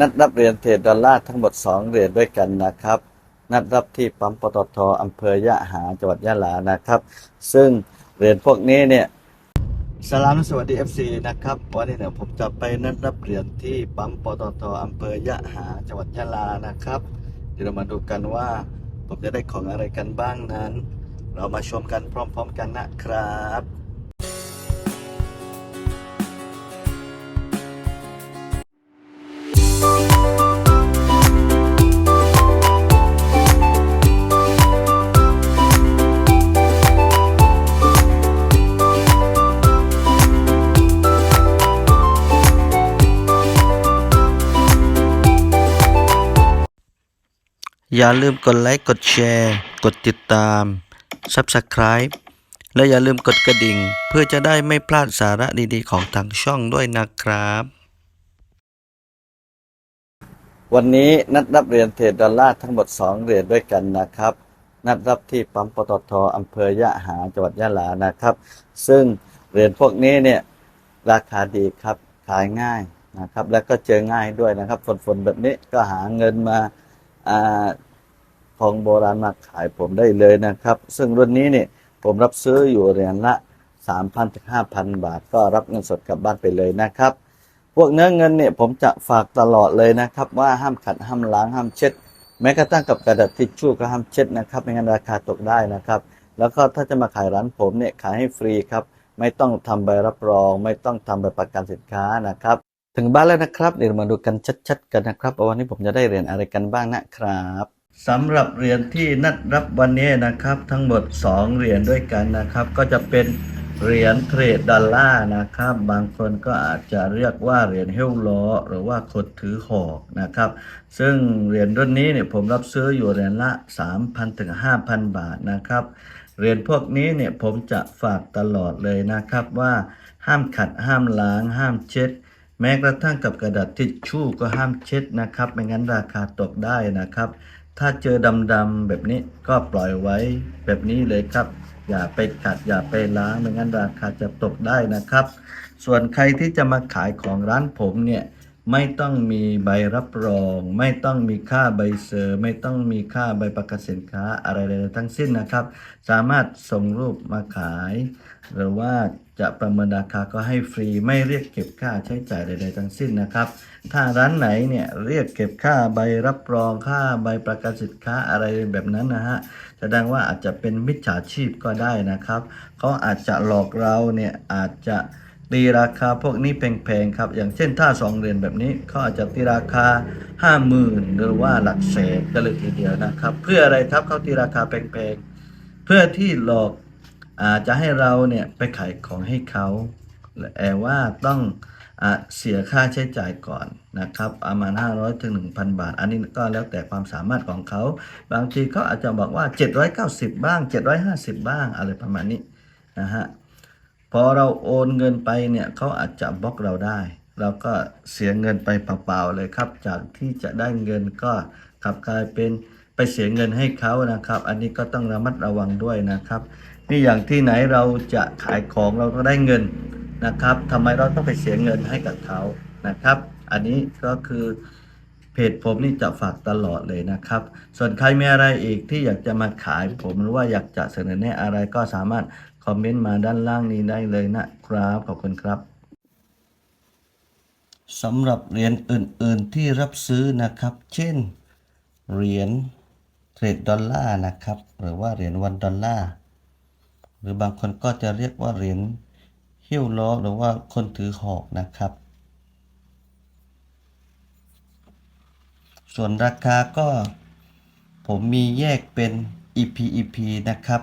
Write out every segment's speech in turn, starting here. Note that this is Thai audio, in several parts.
นัดรับเหรียญเทรดดอลลาร์ทั้งหมด 2 เหรียญด้วยกันนะครับ นัดรับที่ปั๊มปตทอำเภอยะหาจังหวัดยะลานะครับ ซึ่งเหรียญพวกนี้เนี่ยสลามสวัสดี FC นะครับวันนี้เนี่ยผมจะไปนัดรับเหรียญที่ปั๊มปตทอำเภอยะหาจังหวัดยะลานะครับ เดี๋ยวเรามาดูกันว่า ผมจะได้ของอะไรกันบ้างนั้น เรามาชมกันพร้อม ๆ กันนะครับ อย่าลืมกดไลค์ กดแชร์ กดติดตาม Subscribe และอย่าลืมกดกระดิ่ง เพื่อจะได้ไม่พลาดสาระดีๆ ของทางช่องด้วยนะครับ วันนี้นัดรับเหรียญเทรดดอลลาร์ทั้งหมด 2 เหรียญด้วยกันนะครับ นัดรับที่ปั๊มปตทอำเภอยะหาจังหวัดยะลานะครับ ซึ่งเหรียญพวกนี้เนี่ยราคาดีครับขายง่ายนะครับ แล้วก็เจอง่ายด้วยนะครับฝนๆแบบนี้ก็หาเงินมา ทองโบราณมาขายผมได้เลยนะครับ ซึ่งรุ่นนี้เนี่ยผมรับซื้ออยู่เหรียญละ3,000ถึง5,000 บาท ก็รับเงินสดกลับบ้านไปเลยนะครับ พวกเนื้อเงินเนี่ยผมจะฝากตลอดเลยนะครับ ว่าห้ามขัดห้ามล้างห้ามเช็ด แม้กระทั่งกับกระดาษทิชชู่ก็ห้ามเช็ดนะครับไม่งั้นราคาตกได้นะครับ แล้วก็ถ้าจะมาขายร้านผมเนี่ยขายให้ฟรีครับ ไม่ต้องทำใบรับรอง ไม่ต้องทำใบประกันสินค้านะครับ ถึงบ้านแล้วนะครับ เดี๋ยวมาดูกันชัดๆกันนะครับวันนี้ผมจะได้เรียญอะไรกันบ้างนะครับสำหรับเหรียญที่นัดรับวันนี้นะครับ ทั้งหมด 2 เหรียญด้วยกันนะครับ ก็จะเป็นเหรียญเทรดดอลลาร์นะครับ บางคนก็อาจจะเรียกว่าเหรียญเฮลล้อหรือว่าคนถือหอกนะครับ ซึ่งเหรียญรุ่นนี้เนี่ยผมรับซื้ออยู่เหรียญละ 3,000ถึง5,000 บาทนะครับเหรียญพวกนี้เนี่ยผมจะฝากตลอดเลยนะครับว่าห้ามขัดห้ามล้าง ห้ามเช็ด แม้กระทั่งกับกระดาษทิชชู่ก็ห้ามเช็ดนะครับ ไม่งั้นราคาตกได้นะครับ ถ้าเจอดำๆแบบนี้ก็ปล่อยไว้แบบนี้เลยครับ อย่าไปขัดอย่าไปล้างไม่งั้นราคาจะตกได้นะครับ ส่วนใครที่จะมาขายของร้านผมเนี่ย ไม่ต้องมีใบรับรอง ไม่ต้องมีค่าใบเซอร์ ไม่ต้องมีค่าใบประกันสินค้าอะไรใดๆทั้งสิ้นนะครับ สามารถส่งรูปมาขาย หรือว่าจะประเมินราคาก็ให้ฟรีไม่เรียกเก็บค่าใช้จ่ายใด ๆ ทั้งสิ้นนะครับ ถ้าร้านไหนเนี่ยเรียกเก็บค่าใบรับรองค่าใบประกันสินค้าอะไรแบบนั้นนะฮะแสดงว่าอาจจะเป็นมิจฉาชีพก็ได้นะครับเขาอาจจะหลอกเราเนี่ยอาจจะ ตีราคาพวกนี้แพงๆครับ อย่างเช่นถ้าสองเหรียญแบบนี้เขาอาจจะตีราคาห้าหมื่นหรือว่าหลักแสนก็เลยทีเดียวนะครับ เพื่ออะไรครับเขาตีราคาแพงๆเพื่อที่หลอกอาจะให้เราเนี่ยไปขายของให้เขาแต่ว่าต้องอเสียค่าใช้จ่ายก่อนนะครับประมาณ 500ถึง1,000 บาท อันนี้ก็แล้วแต่ความสามารถของเขา บางทีเขาอาจจะบอกว่า 790 บ้าง 750 บ้างอะไรประมาณนี้นะฮะ พอเราโอนเงินไปเนี่ยเขาอาจจะบล็อกเราได้ เราก็เสียเงินไปเปล่าๆเลยครับ จากที่จะได้เงินก็กลับกลายเป็นไปเสียเงินให้เขานะครับ อันนี้ก็ต้องระมัดระวังด้วยนะครับ นี่อย่างที่ไหนเราจะขายของเราก็ได้เงินนะครับทำไมเราต้องไปเสียเงินให้กับเขานะครับ อันนี้ก็คือเพจผมนี่จะฝากตลอดเลยนะครับ ส่วนใครมีอะไรอีกที่อยากจะมาขายผมหรือว่าอยากจะเสนอแนะอะไรก็สามารถ คอมเมนต์มาด้านล่างนี้ได้เลยนะครับ ขอบคุณครับสำหรับเหรียญอื่น ๆที่รับซื้อนะครับ เช่น เหรียญเทรดดอลลาร์นะครับ หรือว่าเหรียญวันดอลลาร์ หรือบางคนก็จะเรียกว่าเหรียญหิ้วล้อหรือว่าคนถือหอกนะครับ ส่วนราคาก็ผมมีแยกเป็น EP EP นะครับ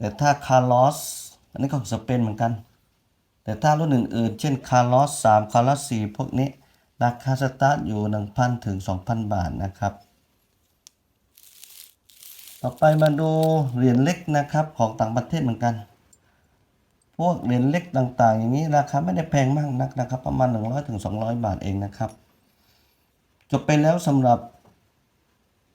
แต่ถ้าคาร์ลอสอันนี้ของสเปนเหมือนกัน แต่ถ้ารุ่นอื่นๆ เช่นคาร์ลอส3คาร์ลอส4พวกนี้ ราคาสตาร์ทอยู่ 1,000 ถึง 2,000 บาทนะครับ ต่อไปมาดูเหรียญเล็กนะครับของต่างประเทศเหมือนกัน พวกเหรียญเล็กต่างๆ อย่างนี้ราคาไม่ได้แพงมากนักนะครับ ประมาณ 100ถึง200 บาทเองนะครับ จบไปแล้วสำหรับ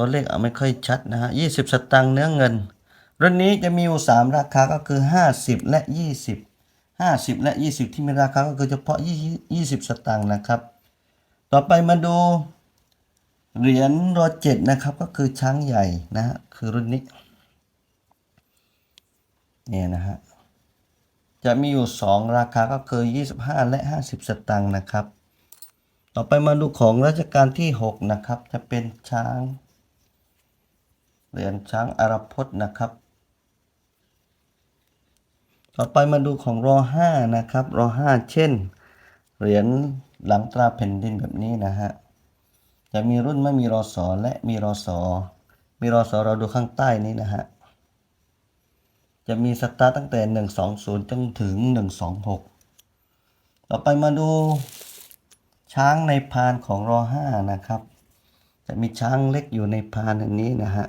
ตัวเลขเอาไม่ค่อยชัดนะฮะ20สตังค์เนื้อเงิน รุ่นนี้จะมีอยู่3ราคาก็คือ50และ20 50และ20ที่มีราคาก็คือเฉพาะ20 20สตังค์นะครับ ต่อไปมาดูเหรียญรอเจ็ดนะครับก็คือช้างใหญ่นะฮะคือรุ่นนี้เนี่ยนะฮะจะมีอยู่ 2 ราคาก็คือ 25 และ 50 สตางค์นะครับ ต่อไปมาดูของรัชกาลที่ 6 นะครับ จะเป็นช้าง เหรียญช้างอารพจน์นะครับ ต่อไปมาดูของรอ5นะครับรอ5เช่น เหรียญหลังตราแผ่นดินแบบนี้นะฮะ จะมีรุ่นไม่มีรอสอและมีรอสอมีรอสอเราดูข้างใต้นี้นะฮะ จะมีสตาร์ตตั้งแต่ 120 จนถึง 126 ต่อไปมาดูช้างในพานของรอ5นะครับ จะมีช้างเล็กอยู่ในพานอันนี้นะฮะ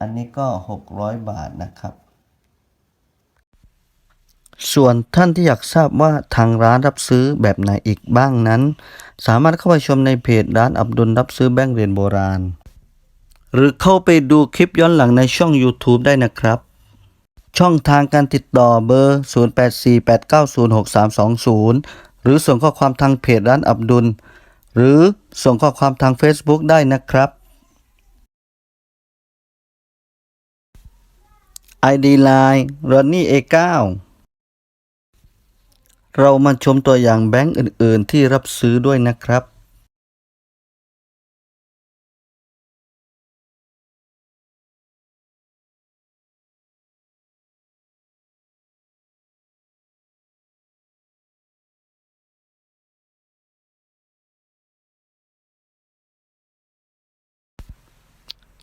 อันนี้ก็ 600 บาทนะครับ ส่วนท่านที่อยากทราบว่าทางร้านรับซื้อแบบไหนอีกบ้างนั้น สามารถเข้าไปชมในเพจร้านอับดุลรับซื้อแบงค์เหรียญโบราณ หรือเข้าไปดูคลิปย้อนหลังในช่อง YouTube ได้นะครับ ช่องทางการติดต่อเบอร์ 0848906320 หรือส่งข้อความทางเพจร้านอับดุล หรือส่งข้อความทาง Facebook ได้นะครับ ID Line Runny A9 เรามาชมตัวอย่างแบงก์อื่น ๆ ที่รับซื้อด้วยนะครับ